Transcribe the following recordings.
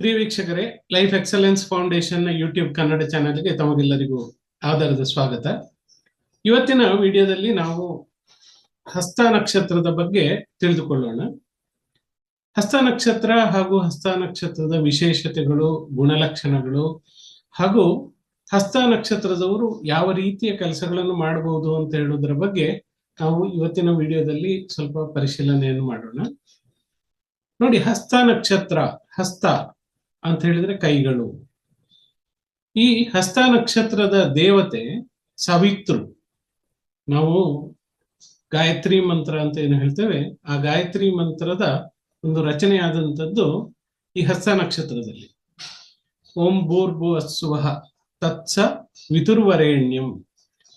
ಪ್ರಿಯ ವೀಕ್ಷಕರೇ life excellence foundation YouTube Kannada ಚಾನೆಲ್ಗೆ ತಮಗೆಲ್ಲರಿಗೂ ಆಧಾರದ ಸ್ವಾಗತ. ಇವತ್ತಿನ ವಿಡಿಯೋದಲ್ಲಿ ನಾವು ಹಸ್ತ ನಕ್ಷತ್ರದ ಬಗ್ಗೆ ತಿಳಿದುಕೊಳ್ಳೋಣ. ಹಸ್ತ ನಕ್ಷತ್ರ ಹಾಗೂ ಹಸ್ತ ನಕ್ಷತ್ರದ ವಿಶೇಷತೆಗಳು, ಗುಣಲಕ್ಷಣಗಳು ಹಾಗೂ ಹಸ್ತ ನಕ್ಷತ್ರದವರು ಯಾವ ರೀತಿಯ ಕೆಲಸಗಳನ್ನು ಮಾಡಬಹುದು ಅಂತ ಹೇಳುವುದರ ಬಗ್ಗೆ ನಾವು ಇವತ್ತಿನ ವಿಡಿಯೋದಲ್ಲಿ ಸ್ವಲ್ಪ ಪರಿಶೀಲನೆಯನ್ನು ಮಾಡೋಣ. ನೋಡಿ, ಹಸ್ತ ನಕ್ಷತ್ರ, ಹಸ್ತ ಅಂತ ಹೇಳಿದ್ರೆ ಕೈಗಳು. ಈ ಹಸ್ತ ನಕ್ಷತ್ರದ ದೇವತೆ ಸವಿತ್ರು ನಾವು ಗಾಯತ್ರಿ ಮಂತ್ರ ಅಂತ ಏನು ಹೇಳ್ತೇವೆ? ಆ ಗಾಯತ್ರಿ ಮಂತ್ರದ ಒಂದು ರಚನೆಯಾದಂಥದ್ದು ಈ ಹಸ್ತ ನಕ್ಷತ್ರದಲ್ಲಿ. ಓಂ ಭೂರ್ಭು ಅಸ್ಸುವಹ ತತ್ಸ ವಿತುರ್ವರೇಣ್ಯಂ.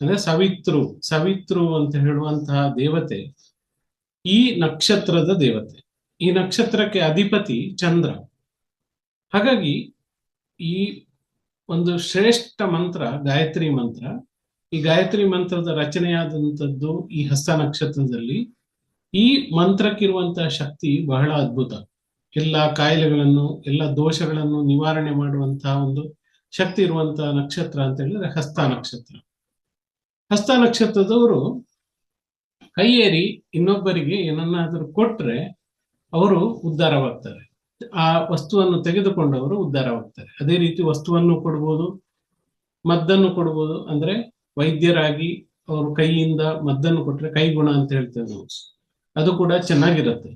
ಅಂದ್ರೆ ಸವಿತ್ರು ಸವಿತೃ ಅಂತ ಹೇಳುವಂತಹ ದೇವತೆ ಈ ನಕ್ಷತ್ರದ ದೇವತೆ. ಈ ನಕ್ಷತ್ರಕ್ಕೆ ಅಧಿಪತಿ ಚಂದ್ರ. ಹಾಗಾಗಿ ಈ ಒಂದು ಶ್ರೇಷ್ಠ ಮಂತ್ರ, ಗಾಯತ್ರಿ ಮಂತ್ರ, ಈ ಗಾಯತ್ರಿ ಮಂತ್ರದ ರಚನೆಯಾದಂಥದ್ದು ಈ ಹಸ್ತ ನಕ್ಷತ್ರದಲ್ಲಿ ಈ ಮಂತ್ರಕ್ಕಿರುವಂತಹ ಶಕ್ತಿ ಬಹಳ ಅದ್ಭುತ. ಎಲ್ಲ ಕಾಯಿಲೆಗಳನ್ನು, ಎಲ್ಲ ದೋಷಗಳನ್ನು ನಿವಾರಣೆ ಮಾಡುವಂತಹ ಒಂದು ಶಕ್ತಿ ಇರುವಂತಹ ನಕ್ಷತ್ರ ಅಂತ ಹೇಳಿದ್ರೆ ಹಸ್ತ ನಕ್ಷತ್ರ. ಹಸ್ತ ನಕ್ಷತ್ರದವರು ಕೈಯೇರಿ ಇನ್ನೊಬ್ಬರಿಗೆ ಏನನ್ನಾದರೂ ಕೊಟ್ರೆ ಅವರು ಉದ್ಧಾರವಾಗ್ತಾರೆ. ಆ ವಸ್ತುವನ್ನು ತೆಗೆದುಕೊಂಡವರು ಉದ್ಧಾರವಾಗ್ತಾರೆ. ಅದೇ ರೀತಿ ವಸ್ತುವನ್ನು ಕೊಡ್ಬೋದು, ಮದ್ದನ್ನು ಕೊಡ್ಬೋದು, ಅಂದ್ರೆ ವೈದ್ಯರಾಗಿ ಅವರು ಕೈಯಿಂದ ಮದ್ದನ್ನು ಕೊಟ್ರೆ ಕೈಗುಣ ಅಂತ ಹೇಳ್ತೇವೆ ಅದು ಕೂಡ ಚೆನ್ನಾಗಿರುತ್ತೆ.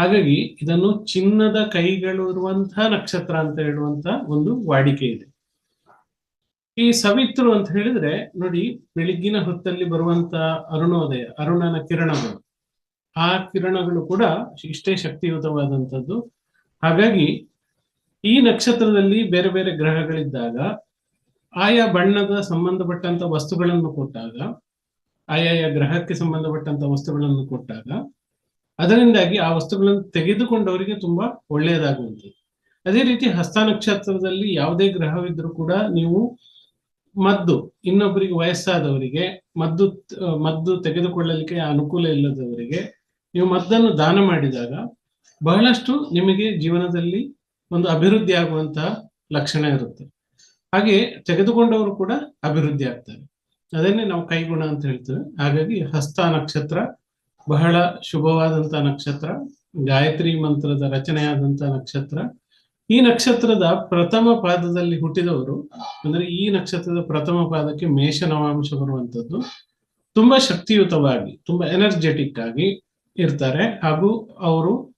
ಹಾಗಾಗಿ ಇದನ್ನು ಚಿನ್ನದ ಕೈಗಳು ಇರುವಂತಹ ನಕ್ಷತ್ರ ಅಂತ ಹೇಳುವಂತ ಒಂದು ವಾಡಿಕೆ ಇದೆ. ಈ ಸವಿತ್ರು ಅಂತ ಹೇಳಿದ್ರೆ, ನೋಡಿ, ಬೆಳಿಗ್ಗಿನ ಹೊತ್ತಲ್ಲಿ ಬರುವಂತ ಅರುಣೋದಯ, ಅರುಣನ ಕಿರಣಗಳು. ಆ ಕಿರಣಗಳು ಕೂಡ ಇಷ್ಟೇ ಶಕ್ತಿಯುತವಾದಂಥದ್ದು. ಹಾಗಾಗಿ ಈ ನಕ್ಷತ್ರದಲ್ಲಿ ಬೇರೆ ಬೇರೆ ಗ್ರಹಗಳಿದ್ದಾಗ ಆಯಾ ಬಣ್ಣದ ಸಂಬಂಧಪಟ್ಟಂತ ವಸ್ತುಗಳನ್ನು ಕೊಟ್ಟಾಗ, ಆಯಾಯ ಗ್ರಹಕ್ಕೆ ಸಂಬಂಧಪಟ್ಟಂತ ವಸ್ತುಗಳನ್ನು ಕೊಟ್ಟಾಗ, ಅದರಿಂದಾಗಿ ಆ ವಸ್ತುಗಳನ್ನು ತೆಗೆದುಕೊಂಡವರಿಗೆ ತುಂಬಾ ಒಳ್ಳೆಯದಾಗುವಂಥದ್ದು. ಅದೇ ರೀತಿ ಹಸ್ತ ನಕ್ಷತ್ರದಲ್ಲಿ ಯಾವುದೇ ಗ್ರಹವಿದ್ರೂ ಕೂಡ ನೀವು ಮದ್ದು, ಇನ್ನೊಬ್ಬರಿಗೆ ವಯಸ್ಸಾದವರಿಗೆ, ಮದ್ದು ಮದ್ದು ತೆಗೆದುಕೊಳ್ಳಲಿಕ್ಕೆ ಅನುಕೂಲ ಇಲ್ಲದವರಿಗೆ, ನೀವು ಮದ್ದನ್ನು ದಾನ ಮಾಡಿದಾಗ ಬಹಳಷ್ಟು ನಿಮಗೆ ಜೀವನದಲ್ಲಿ ಒಂದು ಅಭಿವೃದ್ಧಿ ಆಗುವಂತಹ ಲಕ್ಷಣ ಇರುತ್ತೆ. ಹಾಗೆ ತೆಗೆದುಕೊಂಡವರು ಕೂಡ ಅಭಿವೃದ್ಧಿ ಆಗ್ತಾರೆ. ಅದನ್ನೇ ನಾವು ಕೈಗುಣ ಅಂತ ಹೇಳ್ತೇವೆ. ಹಾಗಾಗಿ ಹಸ್ತ ನಕ್ಷತ್ರ, ಬಹಳ ಶುಭವಾದಂತಹ ನಕ್ಷತ್ರ, ಗಾಯತ್ರಿ ಮಂತ್ರದ ರಚನೆಯಾದಂತ ನಕ್ಷತ್ರ. ಈ ನಕ್ಷತ್ರದ ಪ್ರಥಮ ಪಾದದಲ್ಲಿ ಹುಟ್ಟಿದವರು ಅಂದ್ರೆ ಈ ನಕ್ಷತ್ರದ ಪ್ರಥಮ ಪಾದಕ್ಕೆ ಮೇಷ ನವಾಂಶ ಬರುವಂತದ್ದು ತುಂಬಾ ಶಕ್ತಿಯುತವಾಗಿ, ತುಂಬಾ ಎನರ್ಜೆಟಿಕ್ ಆಗಿ ಇರ್ತಾರೆ. ಹಾಗೂ ಅವರು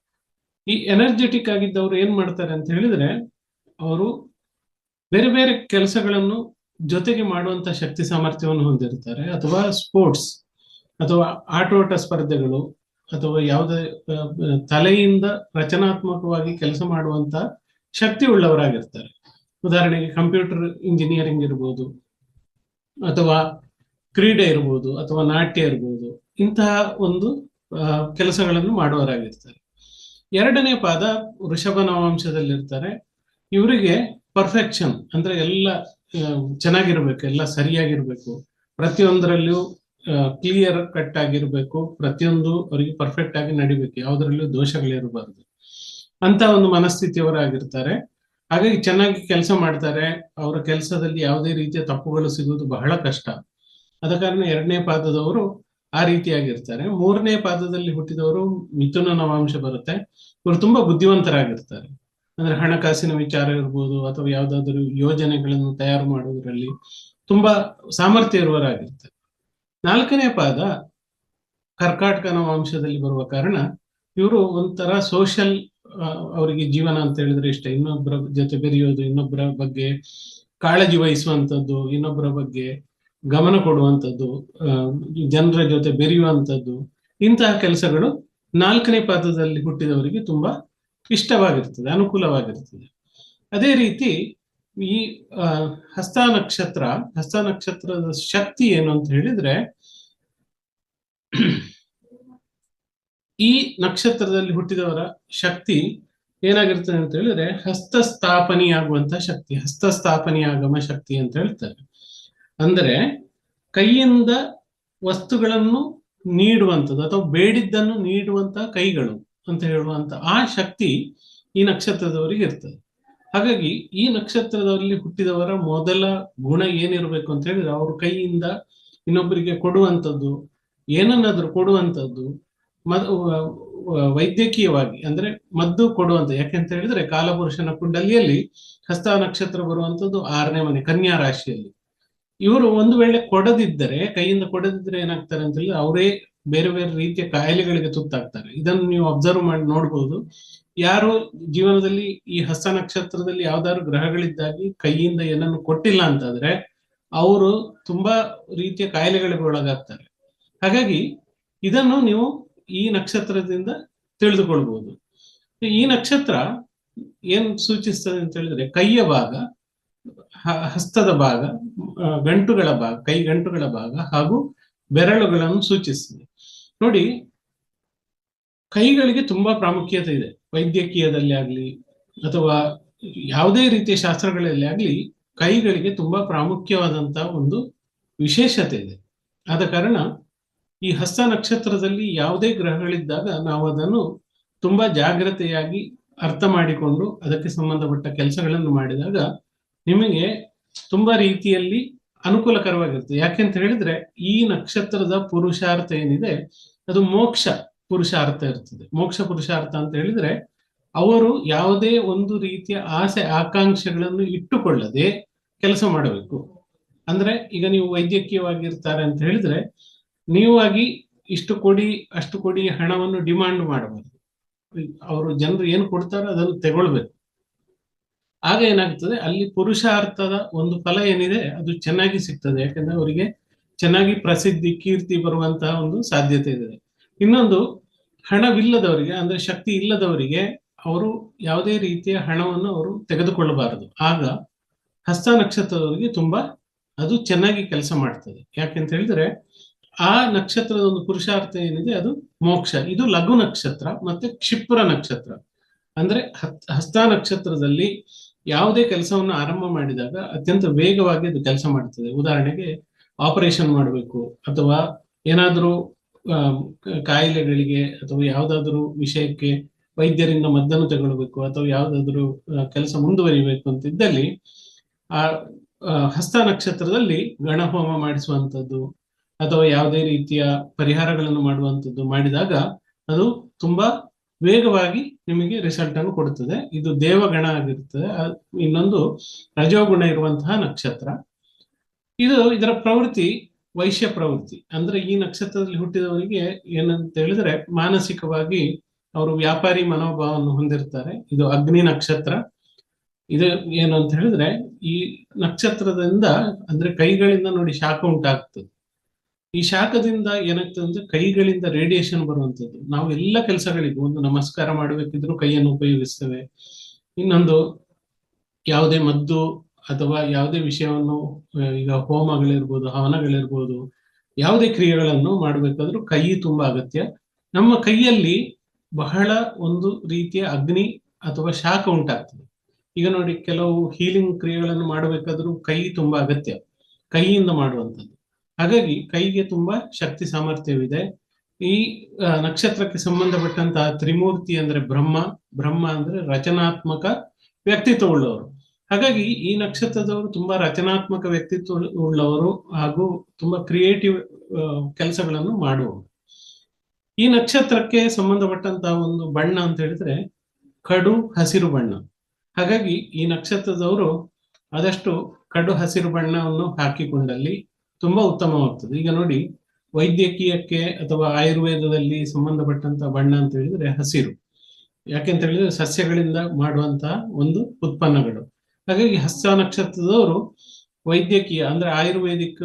ಈ ಎನರ್ಜೆಟಿಕ್ ಆಗಿದ್ದವರು ಏನ್ ಮಾಡ್ತಾರೆ ಅಂತ ಹೇಳಿದ್ರೆ, ಅವರು ಬೇರೆ ಬೇರೆ ಕೆಲಸಗಳನ್ನು ಜೊತೆಗೆ ಮಾಡುವಂತ ಶಕ್ತಿ ಸಾಮರ್ಥ್ಯವನ್ನು ಹೊಂದಿರ್ತಾರೆ. ಅಥವಾ ಸ್ಪೋರ್ಟ್ಸ್ ಅಥವಾ ಆಟೋಟ ಸ್ಪರ್ಧೆಗಳು, ಅಥವಾ ಯಾವುದೇ ತಲೆಯಿಂದ ರಚನಾತ್ಮಕವಾಗಿ ಕೆಲಸ ಮಾಡುವಂತ ಶಕ್ತಿ ಉಳ್ಳವರಾಗಿರ್ತಾರೆ. ಉದಾಹರಣೆಗೆ ಕಂಪ್ಯೂಟರ್ ಇಂಜಿನಿಯರಿಂಗ್ ಇರ್ಬೋದು, ಅಥವಾ ಕ್ರೀಡೆ ಇರ್ಬೋದು, ಅಥವಾ ನಾಟ್ಯ ಇರ್ಬೋದು, ಇಂತಹ ಒಂದು ಕೆಲಸಗಳನ್ನು ಮಾಡುವವರಾಗಿರ್ತಾರೆ. ಎರಡನೇ ಪಾದ ವೃಷಭ ನವಾಂಶದಲ್ಲಿರ್ತಾರೆ ಇವರಿಗೆ ಪರ್ಫೆಕ್ಷನ್ ಅಂದ್ರೆ ಎಲ್ಲ ಚೆನ್ನಾಗಿರ್ಬೇಕು, ಎಲ್ಲ ಸರಿಯಾಗಿರ್ಬೇಕು. ಪ್ರತಿಯೊಂದರಲ್ಲಿಯೂ ಕ್ಲಿಯರ್ ಕಟ್ ಆಗಿರ್ಬೇಕು. ಪ್ರತಿಯೊಂದು ಅವರಿಗೆ ಪರ್ಫೆಕ್ಟ್ ಆಗಿ ನಡಿಬೇಕು. ಯಾವುದರಲ್ಲೂ ದೋಷಗಳಿರಬಾರ್ದು ಅಂತ ಒಂದು ಮನಸ್ಥಿತಿಯವರಾಗಿರ್ತಾರೆ. ಹಾಗಾಗಿ ಚೆನ್ನಾಗಿ ಕೆಲಸ ಮಾಡ್ತಾರೆ. ಅವರ ಕೆಲಸದಲ್ಲಿ ಯಾವುದೇ ರೀತಿಯ ತಪ್ಪುಗಳು ಸಿಗುವುದು ಬಹಳ ಕಷ್ಟ. ಆದ ಕಾರಣ ಎರಡನೇ ಪಾದದವರು ಆ ರೀತಿಯಾಗಿರ್ತಾರೆ. ಮೂರನೇ ಪಾದದಲ್ಲಿ ಹುಟ್ಟಿದವರು ಮಿಥುನ ನವಾಂಶ ಬರುತ್ತೆ. ಇವರು ತುಂಬಾ ಬುದ್ಧಿವಂತರಾಗಿರ್ತಾರೆ. ಅಂದ್ರೆ ಹಣಕಾಸಿನ ವಿಚಾರ ಇರ್ಬೋದು ಅಥವಾ ಯಾವ್ದಾದ್ರು ಯೋಜನೆಗಳನ್ನು ತಯಾರು ಮಾಡುವುದರಲ್ಲಿ ತುಂಬಾ ಸಾಮರ್ಥ್ಯ ಇರುವರಾಗಿರ್ತಾರೆ ನಾಲ್ಕನೇ ಪಾದ ಕರ್ಕಾಟಕ ನವಾಂಶದಲ್ಲಿ ಬರುವ ಕಾರಣ ಇವರು ಒಂಥರ ಸೋಷಲ್ ಅವರಿಗೆ ಜೀವನ ಅಂತ ಹೇಳಿದ್ರೆ ಇಷ್ಟ. ಇನ್ನೊಬ್ಬರ ಜೊತೆ ಬೆರೆಯೋದು ಇನ್ನೊಬ್ಬರ ಬಗ್ಗೆ ಕಾಳಜಿ ವಹಿಸುವಂಥದ್ದು ಇನ್ನೊಬ್ಬರ ಬಗ್ಗೆ ಗಮನ ಕೊಡುವಂಥದ್ದು ಜನರ ಜೊತೆ ಬೆರೆಯುವಂಥದ್ದು, ಇಂತಹ ಕೆಲಸಗಳು ನಾಲ್ಕನೇ ಪಾದದಲ್ಲಿ ಹುಟ್ಟಿದವರಿಗೆ ತುಂಬಾ ಇಷ್ಟವಾಗಿರ್ತದೆ, ಅನುಕೂಲವಾಗಿರ್ತದೆ. ಅದೇ ರೀತಿ ಈ ಹಸ್ತ ನಕ್ಷತ್ರ, ಹಸ್ತ ನಕ್ಷತ್ರದ ಶಕ್ತಿ ಏನು ಅಂತ ಹೇಳಿದ್ರೆ, ಈ ನಕ್ಷತ್ರದಲ್ಲಿ ಹುಟ್ಟಿದವರ ಶಕ್ತಿ ಏನಾಗಿರ್ತದೆ ಅಂತ ಹೇಳಿದ್ರೆ, ಹಸ್ತಸ್ಥಾಪನೆಯಾಗುವಂತಹ ಶಕ್ತಿ, ಹಸ್ತಸ್ಥಾಪನೆಯಾಗಮ ಶಕ್ತಿ ಅಂತ ಹೇಳ್ತಾರೆ. ಅಂದ್ರೆ ಕೈಯಿಂದ ವಸ್ತುಗಳನ್ನು ನೀಡುವಂಥದ್ದು ಅಥವಾ ಬೇಡಿದ್ದನ್ನು ನೀಡುವಂತಹ ಕೈಗಳು ಅಂತ ಹೇಳುವಂತ ಆ ಶಕ್ತಿ ಈ ನಕ್ಷತ್ರದವರಿಗೆ ಇರ್ತದೆ. ಹಾಗಾಗಿ ಈ ನಕ್ಷತ್ರದಲ್ಲಿ ಹುಟ್ಟಿದವರ ಮೊದಲ ಗುಣ ಏನಿರಬೇಕು ಅಂತ ಹೇಳಿದ್ರೆ ಅವ್ರ ಕೈಯಿಂದ ಇನ್ನೊಬ್ಬರಿಗೆ ಕೊಡುವಂಥದ್ದು, ಏನನ್ನಾದ್ರೂ ಕೊಡುವಂಥದ್ದು ವೈದ್ಯಕೀಯವಾಗಿ ಅಂದ್ರೆ ಮದ್ದು ಕೊಡುವಂತ ಯಾಕೆಂತ ಹೇಳಿದ್ರೆ ಕಾಲಪುರುಷನ ಕುಂಡಲಿಯಲ್ಲಿ ಹಸ್ತ ನಕ್ಷತ್ರ ಬರುವಂತದ್ದು ಆರನೇ ಮನೆ, ಕನ್ಯಾ ರಾಶಿಯಲ್ಲಿ. ಇವರು ಒಂದು ವೇಳೆ ಕೊಡದಿದ್ದರೆ, ಕೈಯಿಂದ ಕೊಡದಿದ್ದರೆ ಏನಾಗ್ತಾರೆ ಅಂತ ಹೇಳಿದ್ರೆ ಅವರೇ ಬೇರೆ ಬೇರೆ ರೀತಿಯ ಕಾಯಿಲೆಗಳಿಗೆ ತುತ್ತಾಗ್ತಾರೆ. ಇದನ್ನು ನೀವು ಅಬ್ಸರ್ವ್ ಮಾಡಿ ನೋಡ್ಬೋದು. ಯಾರು ಜೀವನದಲ್ಲಿ ಈ ಹಸ್ತ ನಕ್ಷತ್ರದಲ್ಲಿ ಯಾವ್ದಾದ್ರು ಗ್ರಹಗಳಿದ್ದಾಗಿ ಕೈಯಿಂದ ಏನನ್ನು ಕೊಟ್ಟಿಲ್ಲ ಅಂತಾದ್ರೆ, ಅವರು ತುಂಬಾ ರೀತಿಯ ಕಾಯಿಲೆಗಳಿಗೆ ಒಳಗಾಗ್ತಾರೆ. ಹಾಗಾಗಿ ಇದನ್ನು ನೀವು ಈ ನಕ್ಷತ್ರದಿಂದ ತಿಳಿದುಕೊಳ್ಬಹುದು ಈ ನಕ್ಷತ್ರ ಏನ್ ಸೂಚಿಸ್ತದೆ ಅಂತ ಹೇಳಿದ್ರೆ ಕೈಯ ಭಾಗ ಹಸ್ತದ ಭಾಗ ಗಂಟುಗಳ ಭಾಗ, ಕೈ ಗಂಟುಗಳ ಭಾಗ ಹಾಗೂ ಬೆರಳುಗಳನ್ನು ಸೂಚಿಸ್ತದೆ ನೋಡಿ, ಕೈಗಳಿಗೆ ತುಂಬಾ ಪ್ರಾಮುಖ್ಯತೆ ಇದೆ. ವೈದ್ಯಕೀಯದಲ್ಲಿ ಆಗ್ಲಿ, ಅಥವಾ ಯಾವುದೇ ರೀತಿಯ ಶಾಸ್ತ್ರಗಳಲ್ಲಿ ಆಗ್ಲಿ, ಕೈಗಳಿಗೆ ತುಂಬಾ ಪ್ರಾಮುಖ್ಯವಾದಂತಹ ಒಂದು ವಿಶೇಷತೆ ಇದೆ. ಆದ ಕಾರಣ, ಈ ಹಸ್ತ ನಕ್ಷತ್ರದಲ್ಲಿ ಯಾವುದೇ ಗ್ರಹಗಳಿದ್ದಾಗ ನಾವು ಅದನ್ನು ತುಂಬಾ ಜಾಗ್ರತೆಯಾಗಿ ಅರ್ಥ ಮಾಡಿಕೊಂಡು ಅದಕ್ಕೆ ಸಂಬಂಧಪಟ್ಟ ಕೆಲಸಗಳನ್ನು ಮಾಡಿದಾಗ ನಿಮಗೆ ತುಂಬಾ ರೀತಿಯಲ್ಲಿ ಅನುಕೂಲಕರವಾಗಿರುತ್ತೆ. ಯಾಕೆಂತ ಹೇಳಿದ್ರೆ, ಈ ನಕ್ಷತ್ರದ ಪುರುಷಾರ್ಥ ಏನಿದೆ, ಅದು ಮೋಕ್ಷ ಪುರುಷಾರ್ಥ ಇರ್ತದೆ. ಮೋಕ್ಷ ಪುರುಷಾರ್ಥ ಅಂತ ಹೇಳಿದ್ರೆ, ಅವರು ಯಾವುದೇ ಒಂದು ರೀತಿಯ ಆಸೆ, ಆಕಾಂಕ್ಷೆಗಳನ್ನು ಇಟ್ಟುಕೊಳ್ಳದೆ ಕೆಲಸ ಮಾಡಬೇಕು. ಅಂದ್ರೆ, ಈಗ ನೀವು ವೈದ್ಯಕೀಯವಾಗಿರ್ತಾರೆ ಅಂತ ಹೇಳಿದ್ರೆ ನೀವಾಗಿ ಇಷ್ಟು ಕೊಡಿ, ಅಷ್ಟು ಕೊಡಿ ಹಣವನ್ನು ಡಿಮಾಂಡ್ ಮಾಡಬಾರ್ದು. ಅವರು, ಜನರು ಏನು ಕೊಡ್ತಾರೋ ಅದನ್ನು ತಗೊಳ್ಬೇಕು. ಆಗ ಏನಾಗ್ತದೆ ಅಲ್ಲಿ ಪುರುಷಾರ್ಥದ ಒಂದು ಫಲ ಏನಿದೆ, ಅದು ಚೆನ್ನಾಗಿ ಸಿಗ್ತದೆ. ಯಾಕಂದ್ರೆ ಅವರಿಗೆ ಚೆನ್ನಾಗಿ ಪ್ರಸಿದ್ಧಿ, ಕೀರ್ತಿ ಬರುವಂತಹ ಒಂದು ಸಾಧ್ಯತೆ ಇದೆ. ಇನ್ನೊಂದು, ಹಣವಿಲ್ಲದವರಿಗೆ, ಅಂದ್ರೆ ಶಕ್ತಿ ಇಲ್ಲದವರಿಗೆ ಅವರು ಯಾವುದೇ ರೀತಿಯ ಹಣವನ್ನು ಅವರು ತೆಗೆದುಕೊಳ್ಳಬಾರದು. ಆಗ ಹಸ್ತ ನಕ್ಷತ್ರದವರಿಗೆ ತುಂಬಾ ಅದು ಚೆನ್ನಾಗಿ ಕೆಲಸ ಮಾಡ್ತದೆ. ಯಾಕೆಂತ ಹೇಳಿದ್ರೆ, ಆ ನಕ್ಷತ್ರದ ಒಂದು ಪುರುಷಾರ್ಥ ಏನಿದೆ, ಅದು ಮೋಕ್ಷ. ಇದು ಲಘು ನಕ್ಷತ್ರ ಮತ್ತೆ ಕ್ಷಿಪ್ರ ನಕ್ಷತ್ರ. ಅಂದ್ರೆ ಹಸ್ತ ನಕ್ಷತ್ರದಲ್ಲಿ ಯಾವುದೇ ಕೆಲಸವನ್ನು ಆರಂಭ ಮಾಡಿದಾಗ ಅತ್ಯಂತ ವೇಗವಾಗಿ ಅದು ಕೆಲಸ ಮಾಡ್ತದೆ. ಉದಾಹರಣೆಗೆ ಆಪರೇಷನ್ ಮಾಡಬೇಕು ಅಥವಾ ಏನಾದರೂ ಕಾಯಿಲೆಗಳಿಗೆ ಅಥವಾ ಯಾವುದಾದ್ರೂ ವಿಷಯಕ್ಕೆ ವೈದ್ಯರಿಂದ ಮದ್ದನ್ನು ತಗೊಳ್ಬೇಕು ಅಥವಾ ಯಾವುದಾದ್ರೂ ಕೆಲಸ ಮುಂದುವರಿಬೇಕು ಅಂತ ಇದ್ದಲ್ಲಿ ಆ ಆ, ಹಸ್ತ ನಕ್ಷತ್ರದಲ್ಲಿ ಗಣಹೋಮ ಮಾಡಿಸುವಂಥದ್ದು ಅಥವಾ ಯಾವುದೇ ರೀತಿಯ ಪರಿಹಾರಗಳನ್ನು ಮಾಡುವಂಥದ್ದು ಮಾಡಿದಾಗ ಅದು ತುಂಬಾ ವೇಗವಾಗಿ ನಿಮಗೆ ರಿಸಲ್ಟ್ ಅನ್ನು ಕೊಡುತ್ತದೆ. ಇದು ದೇವಗಣ ಆಗಿರ್ತದೆ. ಆ, ಇನ್ನೊಂದು ರಜೋಗುಣ ಇರುವಂತಹ ನಕ್ಷತ್ರ. ಇದು ಇದರ ಪ್ರವೃತ್ತಿ ವೈಶ್ಯ ಪ್ರವೃತ್ತಿ. ಅಂದ್ರೆ ಈ ನಕ್ಷತ್ರದಲ್ಲಿ ಹುಟ್ಟಿದವರಿಗೆ ಏನಂತ ಹೇಳಿದ್ರೆ ಮಾನಸಿಕವಾಗಿ ಅವರು ವ್ಯಾಪಾರಿ ಮನೋಭಾವವನ್ನು ಹೊಂದಿರ್ತಾರೆ. ಇದು ಅಗ್ನಿ ನಕ್ಷತ್ರ. ಇದು ಏನು ಅಂತ ಹೇಳಿದ್ರೆ ಈ ನಕ್ಷತ್ರದಿಂದ ಅಂದ್ರೆ ಕೈಗಳಿಂದ ನೋಡಿ ಶಾಖ ಉಂಟಾಗ್ತದೆ. ಈ ಶಾಖದಿಂದ ಏನಾಗ್ತದೆ ಅಂದ್ರೆ ಕೈಗಳಿಂದ ರೇಡಿಯೇಷನ್ ಬರುವಂತದ್ದು ನಾವು ಎಲ್ಲ ಕೆಲಸಗಳಿಗೂ ಒಂದು ನಮಸ್ಕಾರ ಮಾಡಬೇಕಿದ್ರು ಕೈಯನ್ನು ಉಪಯೋಗಿಸ್ತೇವೆ. ಇನ್ನೊಂದು ಯಾವುದೇ ಮದ್ದು ಅಥವಾ ಯಾವುದೇ ವಿಷಯವನ್ನು ಈಗ ಹೋಮಗಳಿರ್ಬೋದು, ಹವನಗಳಿರ್ಬೋದು, ಯಾವುದೇ ಕ್ರಿಯೆಗಳನ್ನು ಮಾಡಬೇಕಾದ್ರೂ ಕೈ ತುಂಬಾ ಅಗತ್ಯ. ನಮ್ಮ ಕೈಯಲ್ಲಿ ಬಹಳ ಒಂದು ರೀತಿಯ ಅಗ್ನಿ ಅಥವಾ ಶಾಖ ಉಂಟಾಗ್ತದೆ. ಈಗ ನೋಡಿ, ಕೆಲವು ಹೀಲಿಂಗ್ ಕ್ರಿಯೆಗಳನ್ನು ಮಾಡಬೇಕಾದ್ರೂ ಕೈ ತುಂಬಾ ಅಗತ್ಯ. ಕೈಯಿಂದ ಮಾಡುವಂಥದ್ದು. ಹಾಗಾಗಿ ಕೈಗೆ ತುಂಬಾ ಶಕ್ತಿ ಸಾಮರ್ಥ್ಯವಿದೆ. ಈ ನಕ್ಷತ್ರಕ್ಕೆ ಸಂಬಂಧಪಟ್ಟಂತಹ ತ್ರಿಮೂರ್ತಿ ಅಂದ್ರೆ ಬ್ರಹ್ಮ ಬ್ರಹ್ಮ ಅಂದ್ರೆ ರಚನಾತ್ಮಕ ವ್ಯಕ್ತಿತ್ವ ಉಳ್ಳವರು. ಹಾಗಾಗಿ ಈ ನಕ್ಷತ್ರದವರು ತುಂಬಾ ರಚನಾತ್ಮಕ ವ್ಯಕ್ತಿತ್ವ ಉಳ್ಳವರು ಹಾಗೂ ತುಂಬಾ ಕ್ರಿಯೇಟಿವ್ ಕೆಲಸಗಳನ್ನು ಮಾಡುವವರು. ಈ ನಕ್ಷತ್ರಕ್ಕೆ ಸಂಬಂಧಪಟ್ಟಂತಹ ಒಂದು ಬಣ್ಣ ಅಂತ ಹೇಳಿದ್ರೆ ಕಡು ಹಸಿರು ಬಣ್ಣ. ಹಾಗಾಗಿ ಈ ನಕ್ಷತ್ರದವರು ಆದಷ್ಟು ಕಡು ಹಸಿರು ಬಣ್ಣವನ್ನು ಹಾಕಿಕೊಂಡಲ್ಲಿ ತುಂಬಾ ಉತ್ತಮವಾಗ್ತದೆ ಈಗ ನೋಡಿ, ವೈದ್ಯಕೀಯಕ್ಕೆ ಅಥವಾ ಆಯುರ್ವೇದದಲ್ಲಿ ಸಂಬಂಧಪಟ್ಟಂತ ಬಣ್ಣ ಅಂತ ಹೇಳಿದ್ರೆ ಹಸಿರು. ಯಾಕೆಂತ ಹೇಳಿದ್ರೆ ಸಸ್ಯಗಳಿಂದ ಮಾಡುವಂತಹ ಒಂದು ಉತ್ಪನ್ನಗಳು. ಹಾಗಾಗಿ ಹಸ್ತ ನಕ್ಷತ್ರದವರು ವೈದ್ಯಕೀಯ ಅಂದ್ರೆ ಆಯುರ್ವೇದಿಕ್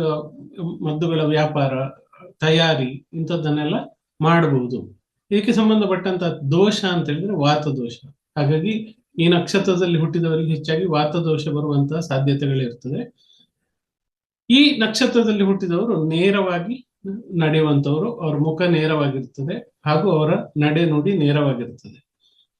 ಮದ್ದುಗಳ ವ್ಯಾಪಾರ, ತಯಾರಿ ಇಂಥದ್ದನ್ನೆಲ್ಲ ಮಾಡಬಹುದು. ಇದಕ್ಕೆ ಸಂಬಂಧಪಟ್ಟಂತ ದೋಷ ಅಂತ ಹೇಳಿದ್ರೆ ವಾತ ದೋಷ ಹಾಗಾಗಿ ಈ ನಕ್ಷತ್ರದಲ್ಲಿ ಹುಟ್ಟಿದವರಿಗೆ ಹೆಚ್ಚಾಗಿ ವಾತ ದೋಷ ಬರುವಂತಹ ಸಾಧ್ಯತೆಗಳಿರ್ತದೆ. ಈ ನಕ್ಷತ್ರದಲ್ಲಿ ಹುಟ್ಟಿದವರು ನೇರವಾಗಿ ನಡೆಯುವಂತವರು ಅವರ ಮುಖ ನೇರವಾಗಿರ್ತದೆ ಹಾಗೂ ಅವರ ನಡೆ ನುಡಿ ನೇರವಾಗಿರ್ತದೆ.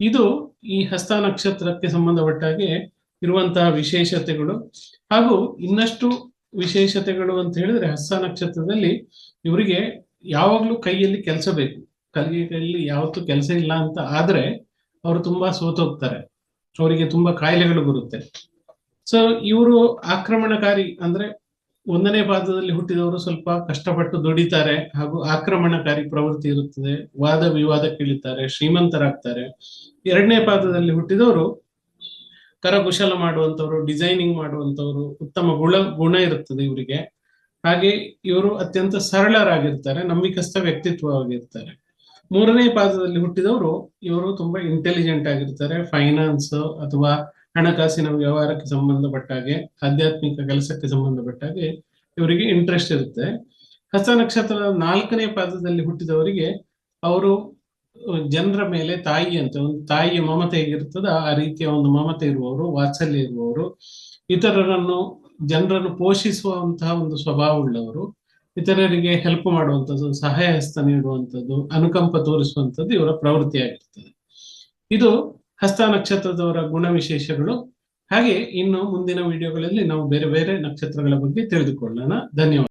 ಇದು ಈ ಹಸ್ತ ನಕ್ಷತ್ರಕ್ಕೆ ಸಂಬಂಧಪಟ್ಟಾಗೆ ಇರುವಂತಹ ವಿಶೇಷತೆಗಳು. ಹಾಗೂ ಇನ್ನಷ್ಟು ವಿಶೇಷತೆಗಳು ಅಂತ ಹೇಳಿದ್ರೆ ಹಸ್ತ ನಕ್ಷತ್ರದಲ್ಲಿ ಇವರಿಗೆ ಯಾವಾಗ್ಲೂ ಕೈಯಲ್ಲಿ ಕೆಲಸ ಬೇಕು. ಕೈಯಲ್ಲಿ ಯಾವತ್ತೂ ಕೆಲಸ ಇಲ್ಲ ಅಂತ ಆದ್ರೆ ಅವರು ತುಂಬಾ ಸೋತೋಗ್ತಾರೆ. ಅವರಿಗೆ ತುಂಬಾ ಕಾಯಿಲೆಗಳು ಬರುತ್ತೆ. ಸೊ ಇವರು ಆಕ್ರಮಣಕಾರಿ ಅಂದ್ರೆ ಒಂದನೇ ಪಾದದಲ್ಲಿ ಹುಟ್ಟಿದವರು ಸ್ವಲ್ಪ ಕಷ್ಟಪಟ್ಟು ದುಡಿತಾರೆ ಹಾಗೂ ಆಕ್ರಮಣಕಾರಿ ಪ್ರವೃತ್ತಿ ಇರುತ್ತದೆ. ವಾದ ವಿವಾದ ಇಳಿತಾರೆ ಶ್ರೀಮಂತರಾಗ್ತಾರೆ. ಎರಡನೇ ಪಾದದಲ್ಲಿ ಹುಟ್ಟಿದವರು ಕರಕುಶಲ ಮಾಡುವಂತವ್ರು ಡಿಸೈನಿಂಗ್ ಮಾಡುವಂತವ್ರು ಉತ್ತಮ ಗುಣ ಗುಣ ಇರುತ್ತದೆ ಇವರಿಗೆ. ಹಾಗೆ ಇವರು ಅತ್ಯಂತ ಸರಳರಾಗಿರ್ತಾರೆ, ನಂಬಿಕಸ್ಥ ವ್ಯಕ್ತಿತ್ವವಾಗಿರ್ತಾರೆ. ಮೂರನೇ ಪಾದದಲ್ಲಿ ಹುಟ್ಟಿದವರು ಇವರು ತುಂಬಾ ಇಂಟೆಲಿಜೆಂಟ್ ಆಗಿರ್ತಾರೆ ಫೈನಾನ್ಸ್ ಅಥವಾ ಹಣಕಾಸಿನ ವ್ಯವಹಾರಕ್ಕೆ ಸಂಬಂಧಪಟ್ಟ ಹಾಗೆ, ಆಧ್ಯಾತ್ಮಿಕ ಕೆಲಸಕ್ಕೆ ಸಂಬಂಧಪಟ್ಟ ಹಾಗೆ ಇವರಿಗೆ ಇಂಟ್ರೆಸ್ಟ್ ಇರುತ್ತೆ. ಹಸ್ತ ನಕ್ಷತ್ರದ ನಾಲ್ಕನೇ ಪಾದದಲ್ಲಿ ಹುಟ್ಟಿದವರಿಗೆ ಅವರು, ಜನರ ಮೇಲೆ ತಾಯಿ ಅಂತ ಒಂದು ತಾಯಿಯ ಮಮತೆ ಹೇಗಿರ್ತದ ಆ ರೀತಿಯ ಒಂದು ಮಮತೆ ಇರುವವರು, ವಾತ್ಸಲ್ಯ ಇರುವವರು, ಇತರರನ್ನು, ಜನರನ್ನು ಪೋಷಿಸುವಂತಹ ಒಂದು ಸ್ವಭಾವ ಉಳ್ಳವರು, ಇತರರಿಗೆ ಹೆಲ್ಪ್ ಮಾಡುವಂಥದ್ದು ಸಹಾಯ ಹಸ್ತ ನೀಡುವಂಥದ್ದು, ಅನುಕಂಪ ತೋರಿಸುವಂಥದ್ದು ಇವರ ಪ್ರವೃತ್ತಿಯಾಗಿರ್ತದೆ. ಇದು ಹಸ್ತ ನಕ್ಷತ್ರದವರ ಗುಣ ವಿಶೇಷಗಳು ಹಾಗೆ ಇನ್ನು ಮುಂದಿನ ವಿಡಿಯೋಗಳಲ್ಲಿ ನಾವು ಬೇರೆ ಬೇರೆ ನಕ್ಷತ್ರಗಳ ಬಗ್ಗೆ ತಿಳಿದುಕೊಳ್ಳೋಣ. ಧನ್ಯವಾದ.